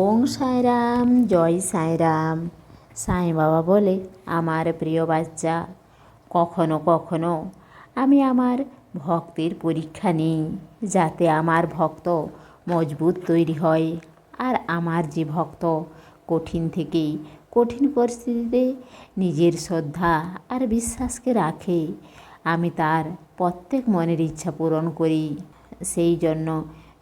ওং সাঁইরাম, জয় সাঁইরাম। সাঁই বাবা বলে, আমার প্রিয় বাচ্চা, কখনো কখনো আমি আমার ভক্তের পরীক্ষা নিই, যাতে আমার ভক্ত মজবুত তৈরি হয়। আর আমার যে ভক্ত কঠিন থেকে কঠিন পরিস্থিতিতে নিজের শ্রদ্ধা আর বিশ্বাসকে রাখে, আমি তার প্রত্যেক মনের ইচ্ছা পূরণ করি। সেই জন্য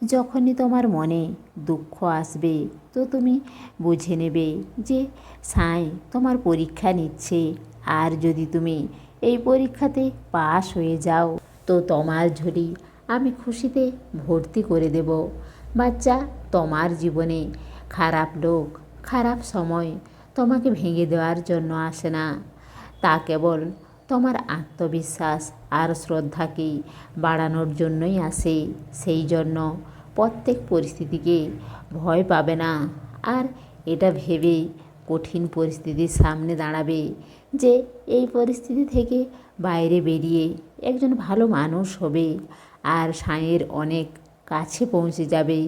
যখনই তোমার মনে দুঃখ আসবে, তো তুমি বুঝে নেবে যে, সাঁই, তোমার পরীক্ষা নিচ্ছে। আর যদি তুমি এই পরীক্ষাতে পাশ হয়ে যাও, তো তোমার ঝুলি আমি খুশিতে ভর্তি করে দেব। বাচ্চা, তোমার জীবনে খারাপ লোক, খারাপ সময় তোমাকে ভেঙে দেওয়ার জন্য আসে না। তা কেবল তোমার আত্মবিশ্বাস আর শ্রদ্ধাকে বাড়ানোর জন্যই আসে। সেই জন্য প্রত্যেক পরিস্থিতিকে ভয় পাবে না। আর এটা ভেবে কঠিন পরিস্থিতির সামনে দাঁড়াবে যে এই পরিস্থিতি থেকে বাইরে বেরিয়ে একজন ভালো মানুষ হবে আর সাঁয়ের অনেক কাছে পৌঁছে যাবে।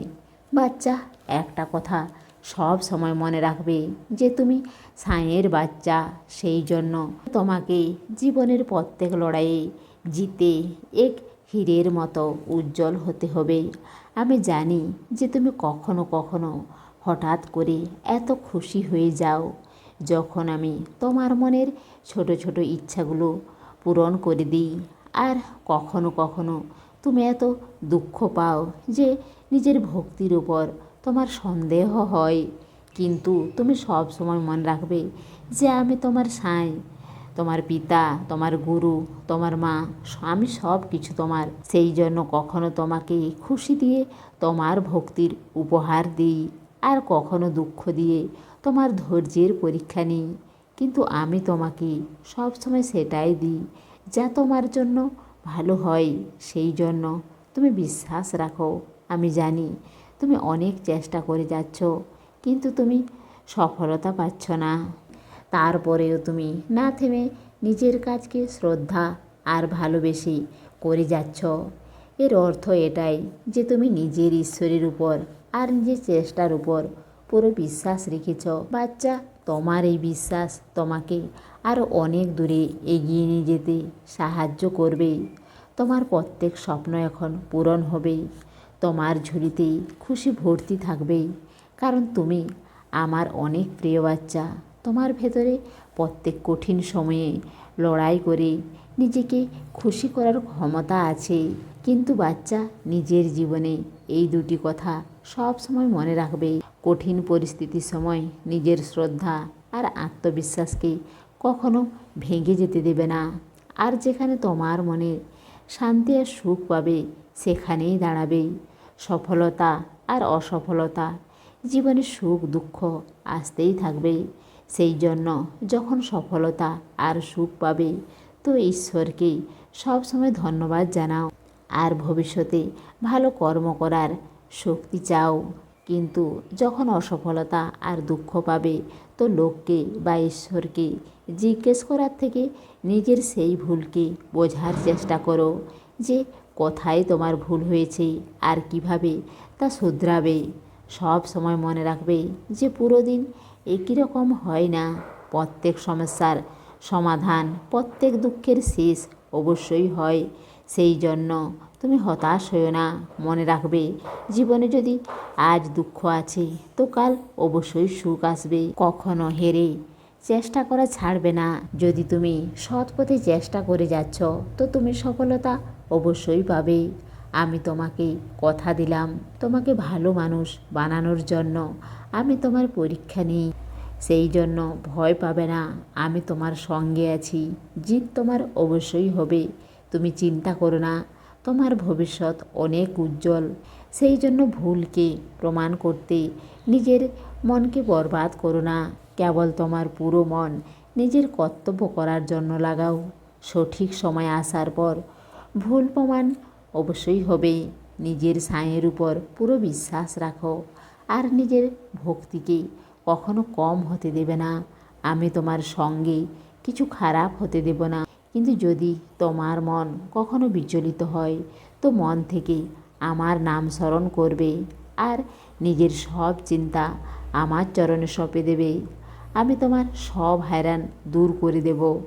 বাচ্চা, একটা কথা সব সময় মনে রাখবে যে তুমি সাঁয়ের বাচ্চা, সেই জন্য তোমাকে জীবনের প্রত্যেক লড়াইয়ে জিতে এক হীরের মতো উজ্জ্বল হতে হবে। আমি জানি যে তুমি কখনো কখনো হঠাৎ করে এত খুশি হয়ে যাও যখন আমি তোমার মনের ছোট ছোট ইচ্ছাগুলো পূরণ করে দিই। আর কখনো কখনো তুমি এত দুঃখ পাও যে নিজের ভক্তির উপর তোমার সন্দেহ হয়, কিন্তু তুমি সব সময় মনে রাখবে যে আমি তোমার সাঁই তোমার পিতা, তোমার গুরু, তোমার মা, আমি সব কিছু তোমার। সেই জন্য কখনো তোমাকে খুশি দিয়ে তোমার ভক্তির উপহার দিই, আর কখনো দুঃখ দিয়ে তোমার ধৈর্যের পরীক্ষা নিই। কিন্তু আমি তোমাকে সবসময় সেটাই দিই যা তোমার জন্য ভালো হয়। সেই জন্য তুমি বিশ্বাস রাখো, আমি জানি তুমি অনেক চেষ্টা করে যাচ্ছ, কিন্তু তুমি সফলতা পাচ্ছ না। তারপরেও তুমি না থেমে নিজের কাজকে শ্রদ্ধা আর ভালোবেসে করে যাচ্ছ। এর অর্থ এটাই যে তুমি নিজের ঈশ্বরের উপর আর নিজের চেষ্টার উপর পুরো বিশ্বাস রেখেছ। বাচ্চা, তোমার এই বিশ্বাস তোমাকে আরও অনেক দূরে এগিয়ে নিয়ে যেতে সাহায্য করবে। তোমার প্রত্যেক স্বপ্ন এখন পূরণ হবে তোমার ঝুলিতে খুশি ভর্তি থাকবে কারণ তুমি আমার অনেক প্রিয় বাচ্চা। তোমার ভেতরে প্রত্যেক কঠিন সময়ে লড়াই করে নিজেকে খুশি করার ক্ষমতা আছে। কিন্তু বাচ্চা, নিজের জীবনে এই দুটি কথা সব সময় মনে রাখবে। কঠিন পরিস্থিতির সময় নিজের শ্রদ্ধা আর আত্মবিশ্বাসকে কখনো ভেঙে যেতে দেবে না। আর যেখানে তোমার মনে শান্তি আর সুখ পাবে, সেখানেই দাঁড়াবে। সফলতা আর অসফলতা। জীবনে সুখ, দুঃখ আসতেই থাকবে। সেই জন্য যখন সফলতা আর সুখ পাবে, তো ঈশ্বরকে সবসময় ধন্যবাদ জানাও। আর ভবিষ্যতে ভালো কর্ম করার শক্তি চাও। কিন্তু যখন অসফলতা আর দুঃখ পাবে, তো লোককে বা ঈশ্বরকে জিজ্ঞেস করার থেকে নিজের সেই ভুলকে বোঝার চেষ্টা করো যে কোথায় তোমার ভুল হয়েছে? আর কীভাবে? তা শুধরাবে। সব সময় মনে রাখবে যে পুরো দিন একই রকম হয় না। প্রত্যেক সমস্যার সমাধান, প্রত্যেক দুঃখের শেষ অবশ্যই হয়। সেই জন্য তুমি হতাশ হও না। মনে রাখবে জীবনে যদি আজ দুঃখ আছে, তো কাল অবশ্যই সুখ আসবে। কখনো হেরে চেষ্টা করা ছাড়বে না। যদি তুমি সৎ পথে চেষ্টা করে যাচ্ছ, তো তুমি সফলতা অবশ্যই পাবে। আমি তোমাকে কথা দিলাম, তোমাকে ভালো মানুষ বানানোর জন্য। আমি তোমার পরীক্ষা নিই, সেই জন্য ভয় পাবে না। আমি তোমার সঙ্গে আছি, জিত তোমার অবশ্যই হবে। তুমি চিন্তা করো না, তোমার ভবিষ্যৎ অনেক উজ্জ্বল। সেই জন্য ভুলকে প্রমাণ করতে নিজের মনকে বরবাদ করো না। কেবল তোমার পুরো মন নিজের কর্তব্য করার জন্য লাগাও। সঠিক সময় আসার পর ভুল প্রমাণ অবশ্যই হবে। নিজের সাঁয়ের উপর পুরো বিশ্বাস রাখো আর নিজের ভক্তিকে কখনো কম হতে দেবে না। আমি তোমার সঙ্গে কিছু খারাপ হতে দেব না। কিন্তু যদি তোমার মন কখনো বিচলিত হয়, তো মন থেকে আমার নাম স্মরণ করবে আর নিজের সব চিন্তা আমার চরণে সঁপে দেবে। আমি তোমার সব হয়রান দূর করে দেব।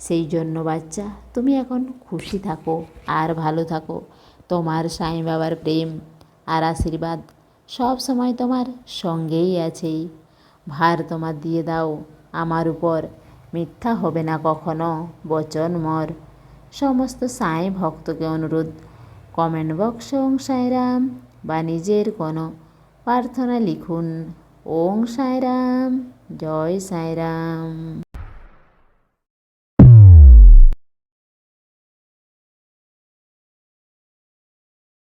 সেই জন্য বাচ্চা, তুমি এখন খুশি থাকো আর ভালো থাকো। তোমার সাই বাবার প্রেম আর আশীর্বাদ সব সময় তোমার সঙ্গেই আছে। ভার তোমার দিয়ে দাও আমার উপর, মিথ্যা হবে না কখনো, বচন মর। সমস্ত সাঁই ভক্তকে অনুরোধ, কমেন্ট বক্সে ওং সাইরাম বা নিজের কোনো প্রার্থনা লিখুন। ওং সাইরাম, জয় সাইরাম।